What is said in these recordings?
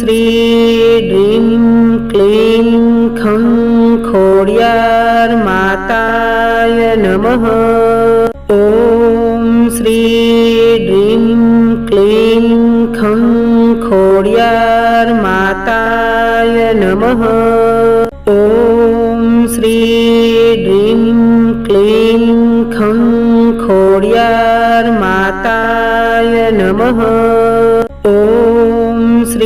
શ્રી ડ્રીમ ક્લીમ ખં ખોડિયાર માતાય નમઃ. ઓમ શ્રી ડ્રીમ ક્લીમ ખં ખોડિયાર માતાય નમઃ. ઓમ શ્રી ડ્રીમ ક્લીમ ખં ખોડિયાર માતાય નમઃ.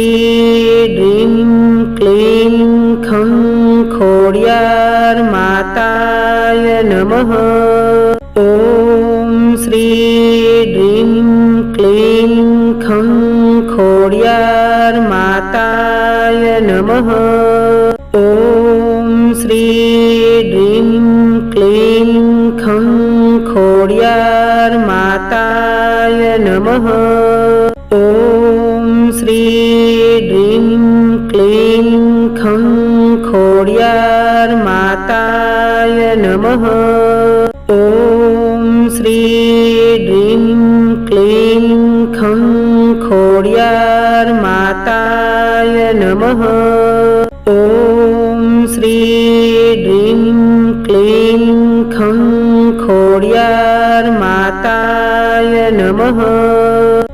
ડ્રીમ ક્લીમ ખં ખોડિયાર માતાય નમઃ ઓમ શ્રી ડ્રીમ ક્લીમ ખં ખોડિયાર માતાય નમઃ ઓમ શ્રી ડ્રીમ ક્લીમ ખં ખોડિયાર માતાય નમઃ ડ્રીમ ક્લીમ ખં ખોડિયાર માતાય નમઃ ઓમ શ્રી ડ્રીમ ક્લીમ ખં ખોડિયાર માતાય નમઃ ઓમ શ્રી ડ્રીમ ક્લીમ ખં ખોડિયાર માતાય નમઃ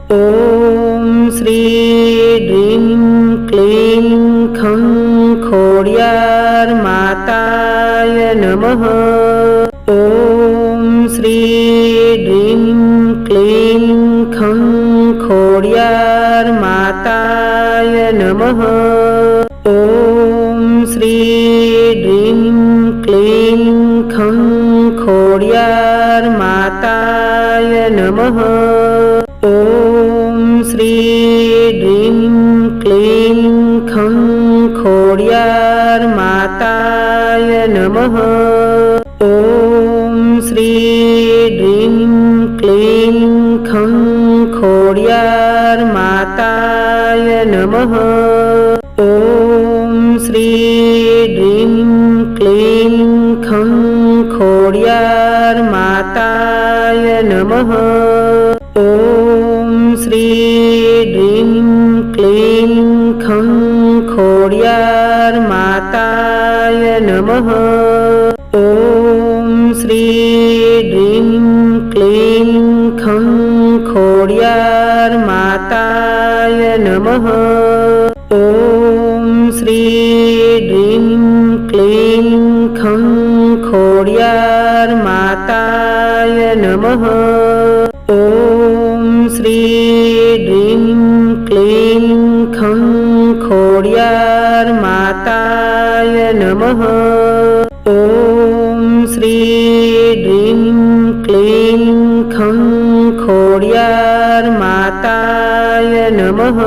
ડ્રીમ ક્લીમ ખં ખોડિયાર માતાય નમઃ. ઓમ શ્રી ડ્રીમ ક્લીમ ખં ખોડિયાર માતાય નમઃ. ઓમ શ્રી ડ્રીમ ડ્રીમ ક્લીમ ખં ખોડિયાર માતાય નમઃ. ઓમ શ્રી ડ્રીમ ક્લીમ ખં ખોડિયાર માતાય નમઃ. ઓમ શ્રી ડ્રીમ ક્લીમ ખં ખોડિયાર માતાય નમઃ. માતાય નમઃ ઓમ શ્રી खं ક્લીમ ખં ખોડિયાર માતાય નમઃ ઓમ શ્રી ડ્રીમ ક્લીમ ખં ખોડિયાર માતાય નમઃ ઓમ શ્રી ડ્રીમ ડ્રીમ ક્લીમ ખં ખોડિયાર માતાય નમઃ.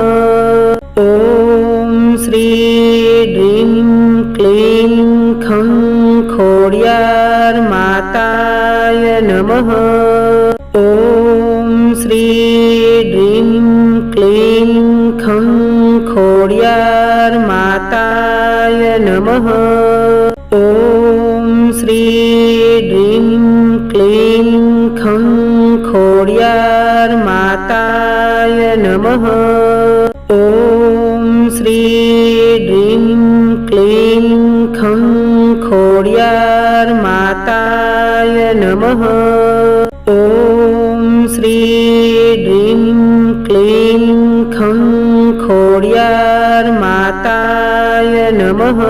ઓમ શ્રી ડ્રીમ ક્લીમ ખં ખોડિયાર માતાય નમઃ. ઓમ શ્રી ડ્રીમ ક્લીમ ખં ખોડિયાર માતાય નમઃ. નમઃ ઓમ શ્રી ડ્રીમ ક્લીમ ખં ખોડિયાર માતાય નમઃ ઓમ શ્રી ડ્રીમ ક્લીમ ખં ખોડિયાર માતાય નમઃ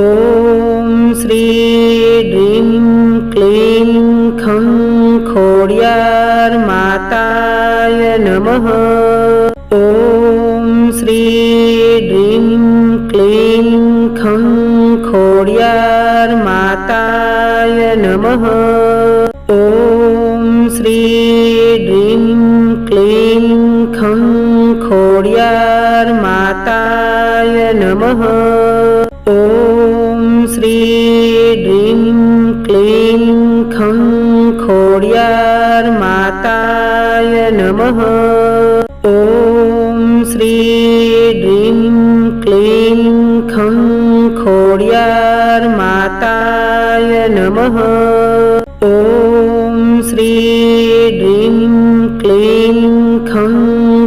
ઓમ શ્રી ડ્રીમ ક્લીમ ખં ખોડિયાર માતાય नमः। ॐ श्री ह्रीं क्लीं खं खोड्यार्माताय नमः। ॐ श्री ह्रीं क्लीं खं खोड्यार्माताय नमः। ॐ श्री ह्रीं क्लीं खं खोड्यार्माताय नमः। ॐ श्री ह्रीं क्लीं खं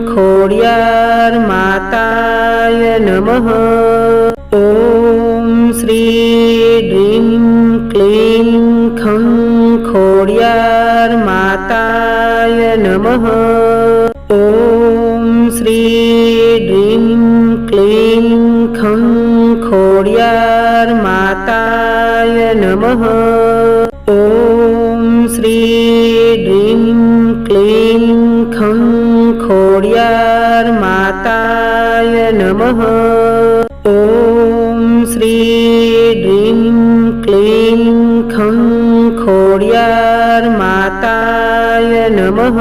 खोड्यार् माताय नमः ॐ श्री ह्रीं क्लीं खं खोड्यार् माताय नमः ॐ श्री ह्रीं क्लीं खं खोड्यार् नमः। ॐ श्री ह्रीं क्लीं खं खोड्यार् माताय नमः। ॐ श्री ह्रीं क्लीं खं खोड्यार् माताय नमः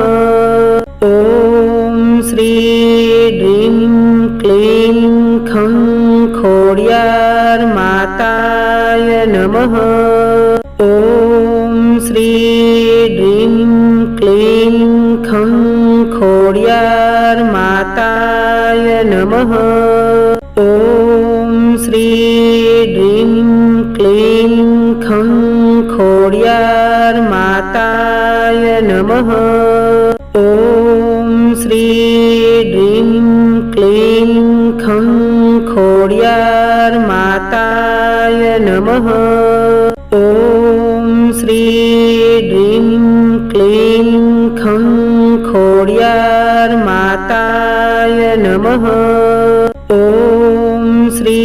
ॐ श्री ह्रीं क्लीं खं खोड्यार् माताय नमः ॐ श्री ह्रीं क्लीं खं खोड्यार् माताय नमः ॐ श्री ह्रीं क्लीं खं खोड्यार् माताय नमः ॐ श्री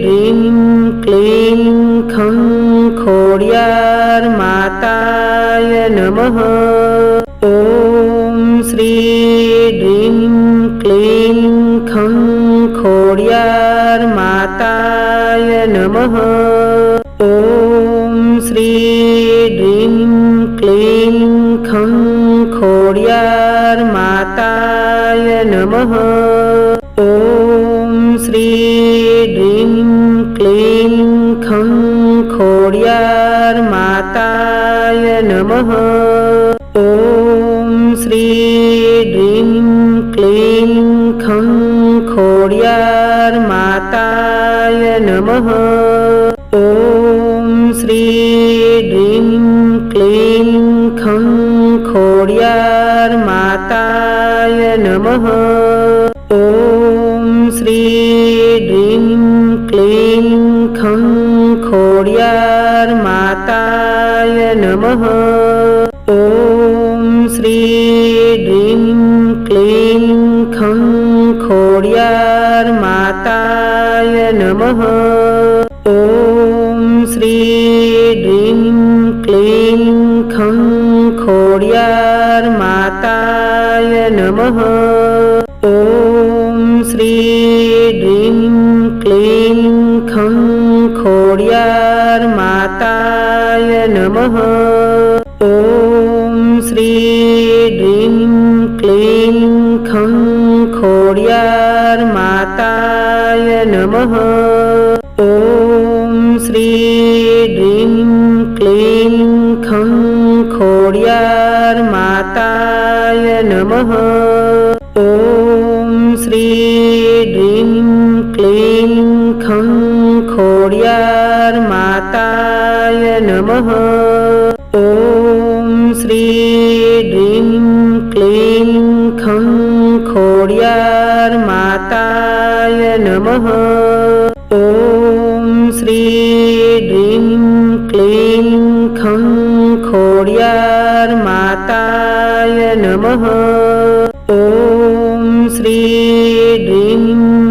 ह्रीं क्लीं खं खोड्यार् माताय नमः ॐ श्री ह्रीं क्लीं खं खोड्यार् माताय नमः ॐ श्री ह्रीं क्लीं खं खोड्यार् माताय नमः नमः ॐ श्री ह्रीं क्लीं खं खोड्यार् माताय नमः ॐ श्री ह्रीं क्लीं खं खोड्यार् माताय नमः ॐ श्री ह्रीं क्लीं खं खोड्यार् माताय नमः। ॐ श्री क्लीं खं खोड्यार् माताय नमः। ॐ श्री ह्रीं क्लीं खं खोड्यार् माताय नमः नमः। ॐ श्री ह्रीं क्लीं खं खोड्यार् माताय नमः। ॐ श्री ह्रीं क्लीं खं खोड्यार् माताय नमः। ॐ श्री ह्रीं क्लीं खं खोड्यार् माताय नमः ડ્રીમ ક્લીમ ખં ખોડિયાર માતાય નમઃ. ઓમ શ્રી ડ્રીમ ક્લીમ ખં ખોડિયાર માતાય નમઃ. ઓમ શ્રી ડ્રીમ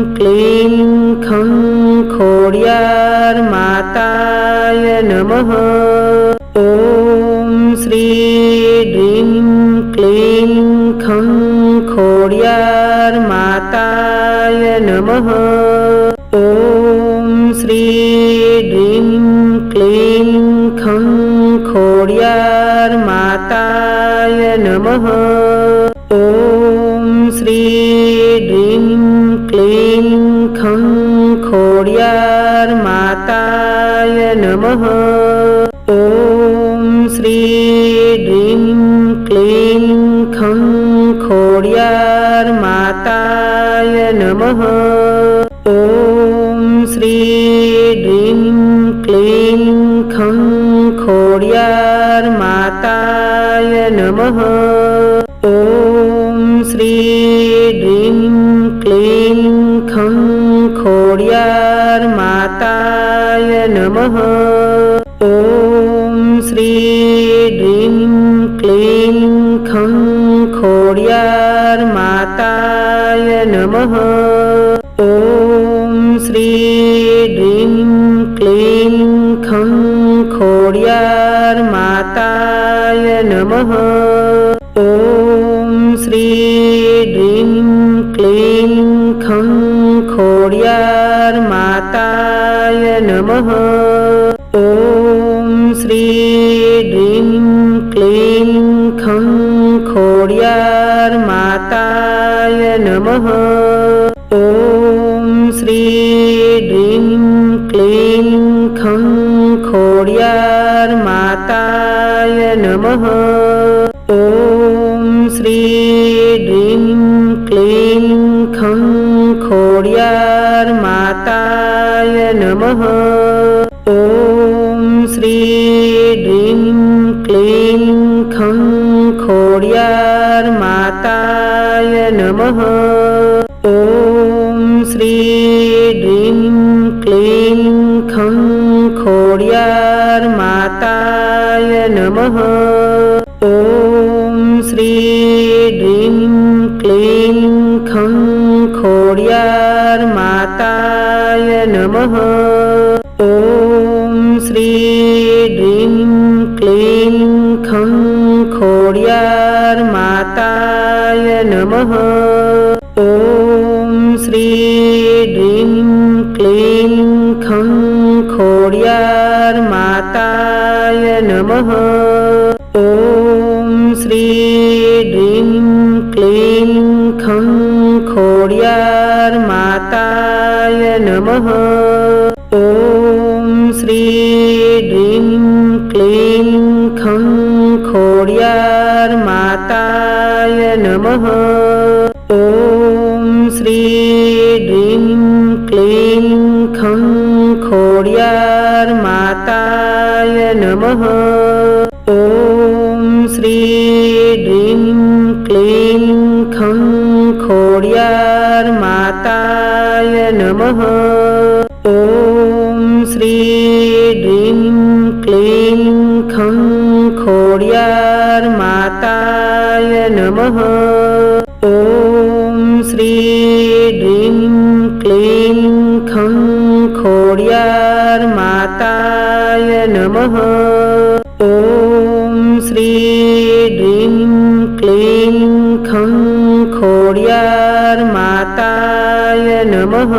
ખં ખોડિયાર માતાય નમઃ. ડ્રીમ ક્લીમ ખં ખોડિયાર માતાય નમઃ. ઓમ શ્રી ડ્રીમ ક્લીમ ખં ખોડિયાર માતાય નમઃ. ઓમ શ્રી ડ્રીમ ક્લીમ ખં ખોડિયાર માતાય નમઃ. नमः ॐ श्री ह्रीं क्लीं खं खोड्यार्माताय नमः ॐ श्री ह्रीं क्लीं खं खोड्यार्माताय नमः ॐ श्री ह्रीं क्लीं खं खोड्यार्माताय नमः ડ્રીમ ક્લીમ ખં ખોડિયાર માતાય નમઃ ઓમ શ્રી ડ્રીમ ક્લીમ ખં ખોડિયાર માતાય નમઃ ઓમ શ્રી ડ્રીમ ક્લીમ ખં ખોડિયાર માતાય નમઃ ડ્રીમ ક્લીમ ખં ખોડિયાર માતાય નમઃ ઓમ શ્રી ડ્રીમ ક્લીમ ખં ખોડિયાર માતાય નમઃ ઓમ શ્રી ડ્રીમ ક્લીમ ખં ખોડિયાર માતાય નમઃ नमः। ॐ श्रीड्रीं क्लीं खं खोड्यार्माताय नमः। ॐ श्रीड्रीं क्लीं खं खोड्यार्माताय नमः। ॐ श्रीड्रीं क्लीं खं खोड्यार्माताय नमः। માતાય નમઃ ઓમ શ્રી ડ્રીમ ક્લીમ ખં ખોડિયાર માતાય નમઃ ઓમ શ્રી ડ્રીમ ક્લીમ નમઃ ઓમ શ્રી ડ્રીમ ક્લીમ ખં ખોડિયાર માતાય નમઃ ઓમ શ્રી ડ્રીમ ક્લીમ ખં ખોડિયાર માતાય નમઃ ઓમ શ્રી ડ્રીમ ક્લીમ ખં ખોડિયાર માતાય નમઃ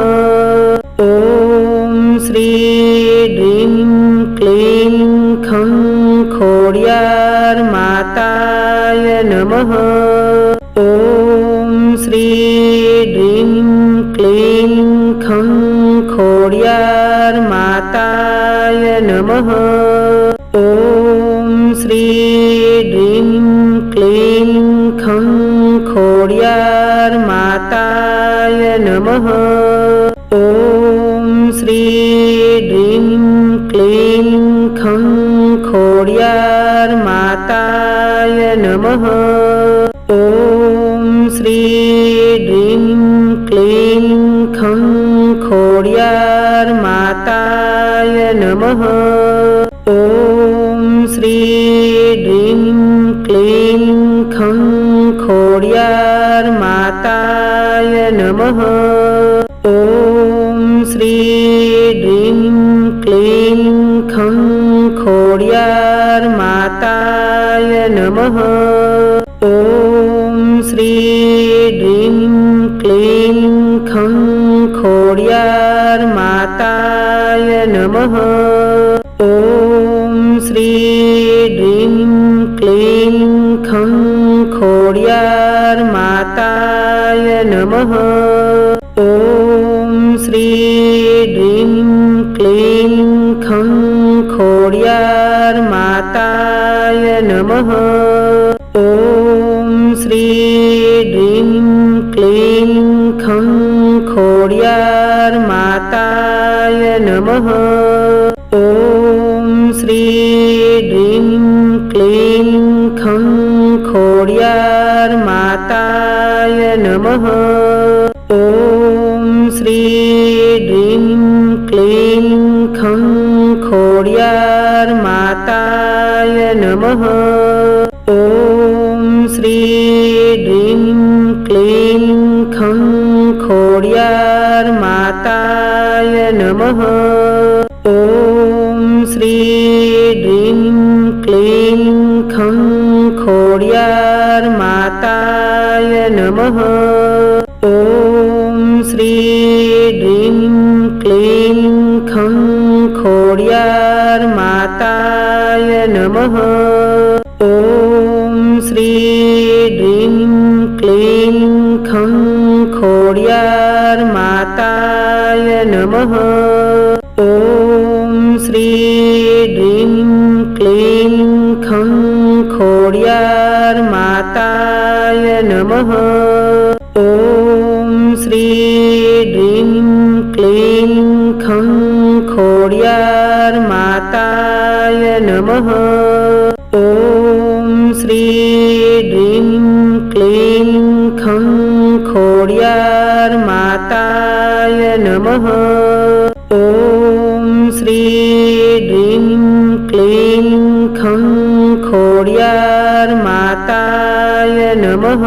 ઓમ શ્રી ડ્રીમ ક્લીમ ખં ખોડિયાર માતાય નમઃ ઓમ શ્રી ડ્રીમ ક્લીમ ખં ખોડિયાર માતાય નમઃ ઓમ શ્રી ડ્રીમ ક્લીમ ખં ખોડિયાર માતાય નમઃ માતાય નમઃ ઓમ શ્રી ડ્રીમ ક્લીમ ખં નમઃ ઓમ શ્રી ડ્રીમ ક્લીમ ખં ખોડિયાર માતાય નમઃ ઓમ શ્રી ડ્રીમ ક્લીમ ખં ખોડિયાર માતાય નમઃ ઓમ શ્રી ડ્રીમ ક્લીમ ખં ખોડિયાર नमः। ॐ श्रीं क्लीं खं खोर्यार्माताय नमः। ॐ श्री डीं क्लीं खं खोर्यार्माताय नमः। नमः ॐ श्री ह्रीं क्लीं खं खोड्यार् माताय नमः ॐ श्री ह्रीं क्लीं खं खोड्यार् माताय नमः ॐ श्री ह्रीं क्लीं खं खोड्यार् माताय नमः नमः ॐ श्री ह्रीं क्लीं खं खोड्यार् माताय नमः ॐ श्री ह्रीं क्लीं खं खोड्यार् माताय नमः ॐ श्री ह्रीं क्लीं खं खोड्यार् माताय नमः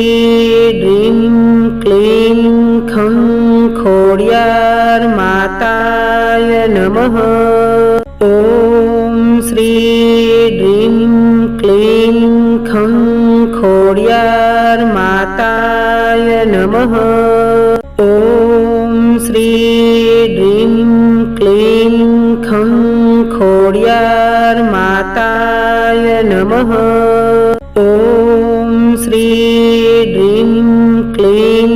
ડ્રીમ ક્લીમ ખં ખોડિયાર માતાય નમઃ ઓમ શ્રી ડ્રીમ ક્લીમ ખં ખોડિયાર માતાય નમઃ ઓમ શ્રી ડ્રીમ ક્લીમ ખં ખોડિયાર માતાય નમઃ ડ્રીમ ક્લીમ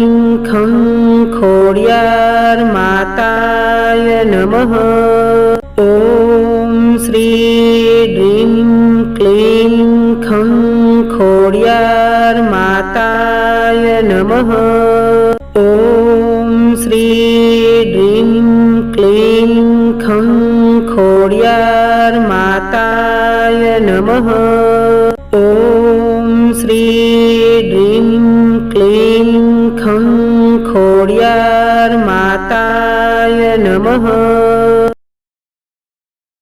ખં ખોડિયાર માતાય નમઃ ઓમ શ્રી ડ્રીમ ક્લીમ ખં ખોડિયાર માતાય નમઃ ઓમ શ્રી ડ્રીમ ક્લીમ ખં ખોડિયાર માતાય નમઃ ડ્રીમ ક્લીમ ખં ખોડિયાર માતાય નમઃ